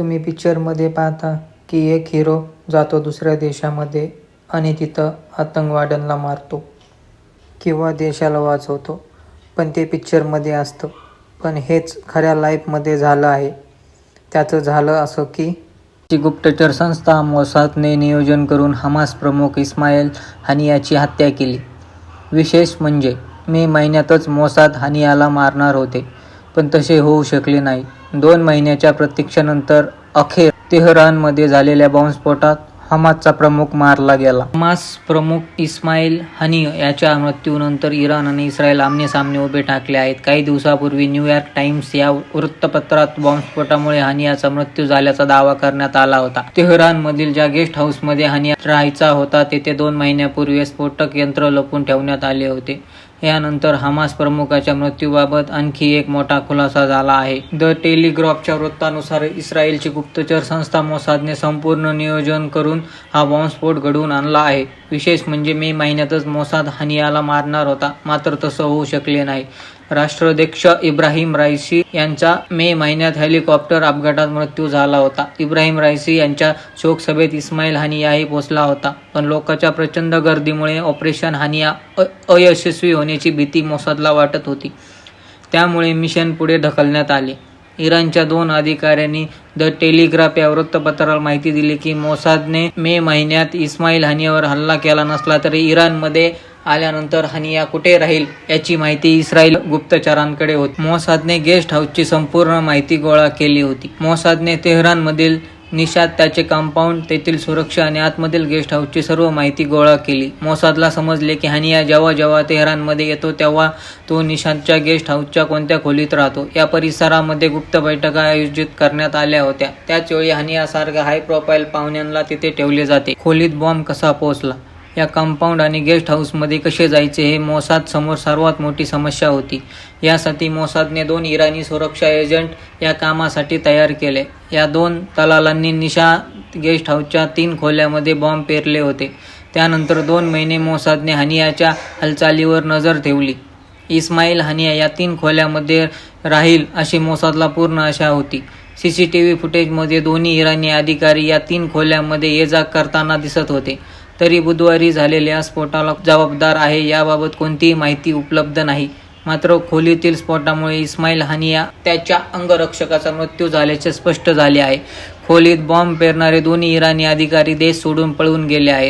तुम्ही पिक्चरमध्ये पाहता की एक हिरो जातो दुसऱ्या देशामध्ये आणि तिथं आतंकवाद्यांना मारतो. किंवा देशाला वाचवतो. पण ते पिक्चरमध्ये असतं. पण हेच खऱ्या लाईफमध्ये झालं आहे. त्याचं झालं असं की ची गुप्तचर संस्था मोसादने नियोजन करून हमास प्रमुख इस्माईल हानियाची हत्या केली. विशेष म्हणजे मे महिन्यातच मोसाद हानियाला मारणार होते. पण तसे होऊ शकले नाही. दोन महिन्याच्या प्रतीक्षेनंतर अखेर तेहरानमध्ये झालेल्या बॉम्बस्फोटात हमासचा प्रमुख मारला गेला. हमास प्रमुख इस्माईल हनी याच्या मृत्यूनंतर इराण आणि इस्रायल आमनेसामने उभे ठाकले आहेत. काही दिवसापूर्वी न्यूयॉर्क टाइम्स या वृत्तपत्रात बॉम्बस्फोटामुळे हानियाचा मृत्यू झाल्याचा दावा करण्यात आला होता. तेहरानमधील ज्या गेस्ट हाऊसमध्ये हनी राहायचा होता तेथे दोन महिन्यापूर्वी स्फोटक यंत्र लपून ठेवण्यात आले होते. यानंतर हमास प्रमुखाच्या मृत्यूबाबत आणखी एक मोठा खुलासा झाला आहे. द टेलिग्राफच्या वृत्तानुसार इस्रायलची गुप्तचर संस्था मोसादने संपूर्ण नियोजन करून हा बॉम्बस्फोट घडवून आणला आहे. विशेष म्हणजे मे महिन्यातच मोसाद हानियाला मारणार होता. मात्र तसं होऊ शकले नाही. राष्ट्राध्यक्ष इब्राहिम रायसी यांचा मे महिन्यात हेलिकॉप्टर अपघातात मृत्यू झाला होता. इब्राहिम रायसी यांच्या शोकसभेत इस्माईल हानियाही पोचला होता. पण लोकांच्या प्रचंड गर्दीमुळे ऑपरेशन हानिया अ अयशस्वी होण्याची भीती मोसादला वाटत होती. त्यामुळे मिशन पुढे ढकलण्यात आले. इराणच्या दोन अधिकाऱ्यांनी द टेलिग्राफ या वृत्तपत्राला माहिती दिली की मोसादने मे महिन्यात इस्माईल हानियावर हल्ला केला नसला तरी इराणमध्ये आल्यानंतर हनिया कुठे राहील याची माहिती इस्रायल गुप्तचरांकडे होती. मोसादने गेस्ट हाऊसची संपूर्ण माहिती गोळा केली होती. मोसादने तेहरानमधील निषाद त्याचे कंपाऊंड तेथील सुरक्षा आणि आतमधील गेस्ट हाऊसची सर्व माहिती गोळा केली. मोसादला समजले की हानिया जेव्हा जेव्हा तेहरानमध्ये येतो तेव्हा तो निषादच्या गेस्ट हाऊसच्या कोणत्या खोलीत राहतो. या परिसरामध्ये गुप्त बैठका आयोजित करण्यात आल्या होत्या. त्याचवेळी हनियासारख्या हाय प्रोफाईल पाहुण्यांना तिथे ठेवले जाते. खोलीत बॉम्ब कसा पोहोचला? या कंपाऊंड आणि गेस्ट हाऊसमध्ये कसे जायचे हे मोसाद समोर सर्वात मोठी समस्या होती. यासाठी मोसादने दोन इराणी सुरक्षा एजंट या कामासाठी तयार केले. या दोन दलालांनी निशा गेस्ट हाऊसच्या तीन खोल्यामध्ये बॉम्ब पेरले होते. त्यानंतर दोन महिने मोसादने हनियाच्या हालचालीवर नजर ठेवली. इस्माईल हनिया या तीन खोल्यामध्ये राहील अशी मोसादला पूर्ण आशा होती. सी सी टी व्ही फुटेजमध्ये दोन्ही इराणी अधिकारी या तीन खोल्यामध्ये ये जा करताना दिसत होते. तरी बुधवारी झालेल्या स्फोटाला जबाबदार आहे याबाबत कोणतीही माहिती उपलब्ध नाही. मात्र खोलीतील स्फोटामुळे इस्माईल हानिया त्याच्या अंगरक्षकाचा मृत्यू झाल्याचे स्पष्ट झाले आहे. खोलीत बॉम्ब पेरणारे दोन्ही इराणी अधिकारी देश सोडून पळून गेले आहेत.